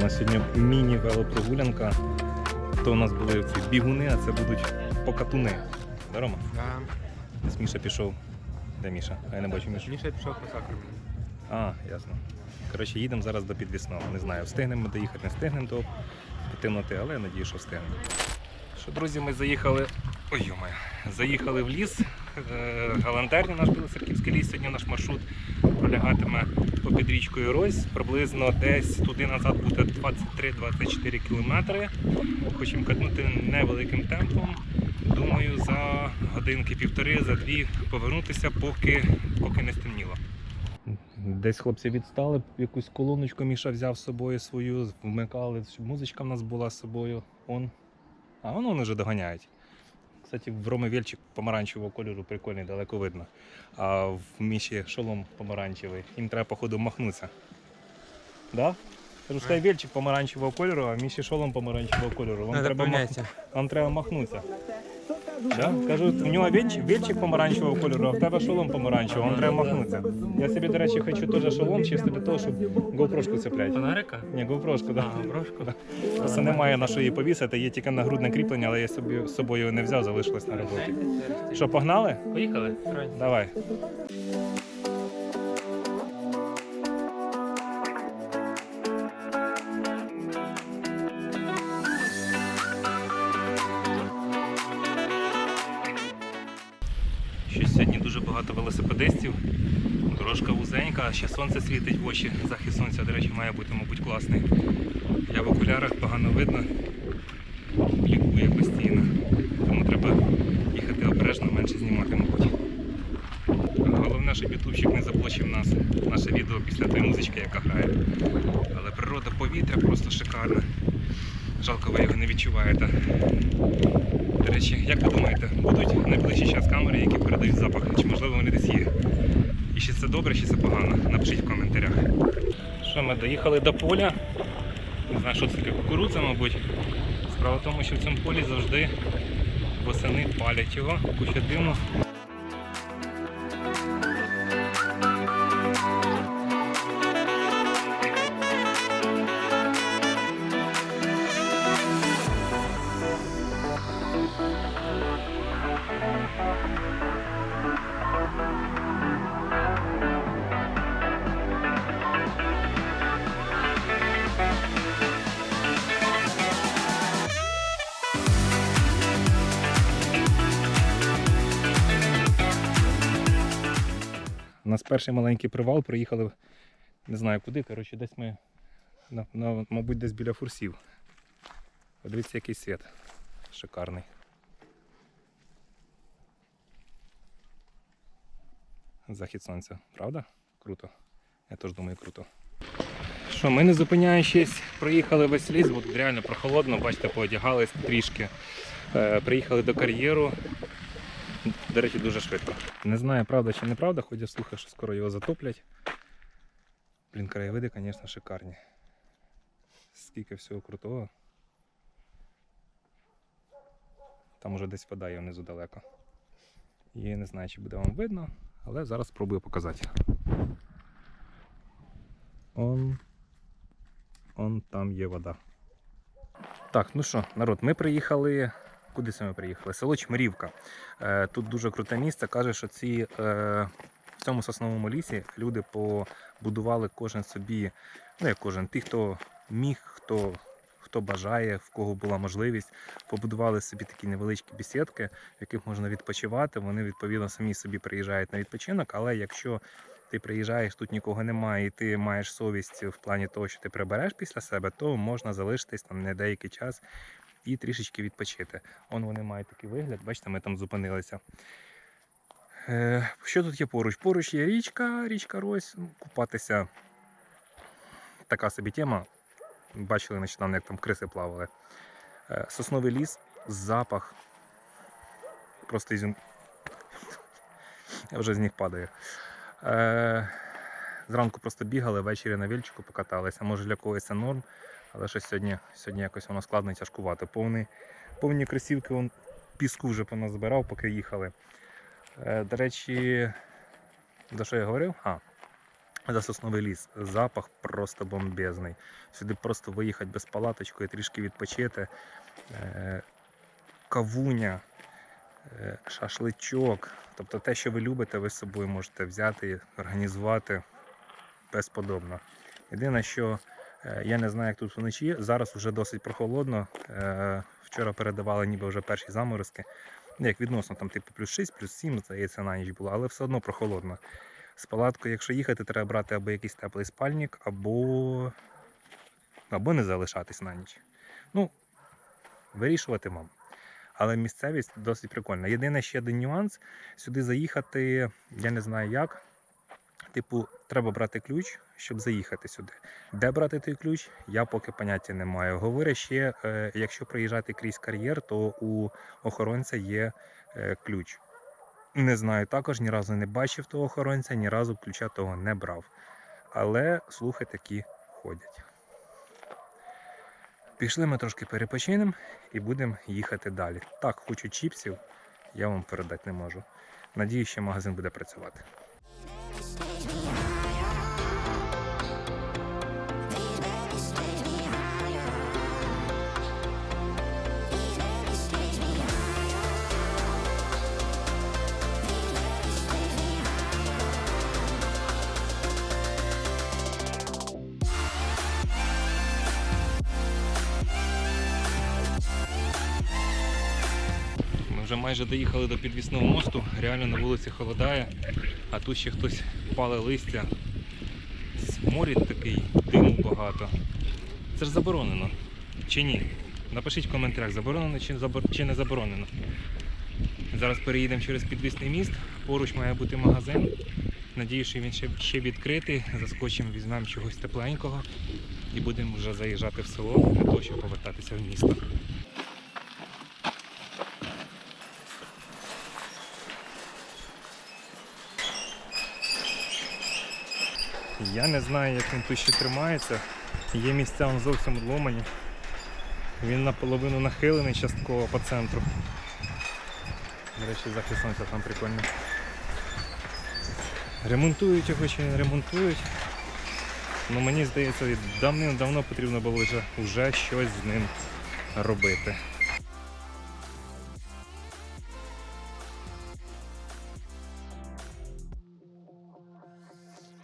у нас сьогодні міні-велопрогулянка. То у нас були ці бігуни, а це будуть покатуни. Да, Рома? Да. Міша пішов. Де Міша? А я не бачу Мішу. Міша пішов по сакру. А, ясно. Коротше, їдемо зараз до підвісного. Не знаю, встигнемо доїхати, не встигнемо до темноти, але я надію, що встигнемо. Що, друзі, ми заїхали. Ой, йомаю. Заїхали в ліс. Е, Галантерний наш Білоцерківський ліс. Сьогодні наш маршрут пролягатиме попід річкою Рось. Приблизно десь туди назад буде 23-24 кілометри. Хочемо катнути невеликим темпом. Думаю, за годинки півтори, за дві повернутися, поки, поки не стемніло. Десь хлопці відстали, якусь колоночку Міша взяв з собою свою, вмикали, щоб музичка в нас була з собою. Он. А воно вони вже доганяють. Кстати, в Роми Вельчик помаранчевого кольору прикольний, далеко видно. А в Міші шолом помаранчевий. Їм треба, походу, махнутися. Да? Кажу, Вельчик помаранчевого кольору, а Міші шолом помаранчевого кольору. Вам, треба, мах... Вам треба махнутися. Да? Кажу, в нього вільчик, вельчик помаранчевого кольору, а в тебе шолом помаранчевого, вам треба махнутися. Я собі, до речі, хочу теж шолом, чисто для того, щоб GoPro цепляти. Фонарика? Ні, GoPro, да. А, брошку? Просто немає на що її повісити, є тільки нагрудне кріплення, але я собі з собою не взяв, залишилось на роботі. Що, погнали? Поїхали? Давай. Щось сьогодні дуже багато велосипедистів. Дорожка вузенька, ще сонце світить в очі. Захід сонця, до речі, має бути, мабуть, класний. Я в окулярах погано видно. Лікує постійно. Тому треба їхати обережно, менше знімати, мабуть. Головне, щоб ютубчик не заблочив нас, наше відео після тої музички, яка грає. Але природа повітря просто шикарна. Жалко, ви його не відчуваєте. Речі, як ви думаєте, будуть найближчий час камери, які передають запах, чи можливо вони десь є? І чи це добре, чи це погано? Напишіть в коментарях. Що ми доїхали до поля? Не знаю, що це таке кукурудза, мабуть. Справа в тому, що в цьому полі завжди восени палять його, куча диму. Перший маленький привал, приїхали не знаю куди. Коротше, десь ми, на, на, мабуть, десь біля фурсів. Подивіться, який світ. Шикарний. Захід сонця, правда? Круто. Я теж думаю, круто. Що, ми не зупиняючись, проїхали весь ліс, бо реально прохолодно, бачите, поодягались трішки. Е, приїхали до кар'єру. До речі, дуже швидко. Не знаю, правда чи неправда, ходять слухи, що скоро його затоплять. Блін, краєвиди, звісно, шикарні. Скільки всього крутого. Там уже десь вода є внизу далеко. І не знаю, чи буде вам видно, але зараз спробую показати. Он, он там є вода. Так, ну що, народ, ми приїхали. Куди ми приїхали? Село Чмирівка. Е, Тут дуже круте місце. Каже, що ці, е, в цьому сосновому лісі люди побудували кожен собі, ну як кожен, ті, хто міг, хто, хто бажає, в кого була можливість, побудували собі такі невеличкі бесідки, в яких можна відпочивати. Вони відповідно самі собі приїжджають на відпочинок, але якщо ти приїжджаєш, тут нікого немає, і ти маєш совість в плані того, що ти прибереш після себе, то можна залишитись там на деякий час і трішечки відпочити. Он вони мають такий вигляд, бачите, ми там зупинилися. Е, що тут є поруч? Поруч є річка, річка Рось, ну, купатися. Така собі тема. Бачили нещодавно, як там криси плавали. Е, сосновий ліс, запах. Просто ізюм. Я вже з них падаю. Е, зранку просто бігали, ввечері на вільчику покаталися. Може для когось це норм, але сьогодні, сьогодні якось воно складно і тяжкувати. Повний, повні кросівки он піску вже поназбирав, поки їхали. Е, до речі, за що я говорив? А, за сосновий ліс. Запах просто бомбезний. Сюди просто виїхати без палаточкою, трішки відпочити. Е, Кавуня, е, шашличок. Тобто те, що ви любите, ви з собою можете взяти організувати безподобно. Єдине, що я не знаю, як тут вночі. Зараз вже досить прохолодно. Е, Вчора передавали ніби вже перші заморозки. Ну, Як відносно, там типу плюс 6, плюс 7, здається, на ніч було, але все одно прохолодно. З палаткою, якщо їхати, треба брати або якийсь теплий спальник, або, або не залишатись на ніч. Ну, вирішувати вам. Але місцевість досить прикольна. Єдине ще один нюанс: сюди заїхати, я не знаю як. Типу, треба брати ключ, щоб заїхати сюди. Де брати той ключ, я поки поняття не маю. Говорять ще, е, якщо проїжджати крізь кар'єр, то у охоронця є е, ключ. Не знаю, також ні разу не бачив того охоронця, ні разу ключа того не брав. Але слухи такі ходять. Пішли ми трошки перепочинемо і будемо їхати далі. Так, хочу чіпсів, я вам передати не можу. Надію, що магазин буде працювати. baby. Вже майже доїхали до підвісного мосту. Реально на вулиці холодає, а тут ще хтось пале листя. Сморід такий, диму багато. Це ж заборонено. Чи ні? Напишіть в коментарях, заборонено чи, забор... чи не заборонено. Зараз переїдемо через підвісний міст. Поруч має бути магазин. Надію, що він ще, ще відкритий. Заскочимо, візьмемо чогось тепленького і будемо вже заїжджати в село для того, щоб повертатися в місто. Я не знаю, як він тут ще тримається. Є місця он зовсім відломані. Він наполовину нахилений частково по центру. До речі, захист сонця там прикольний. Ремонтують його чи не ремонтують. Ну мені здається, давним-давно потрібно було вже, вже щось з ним робити.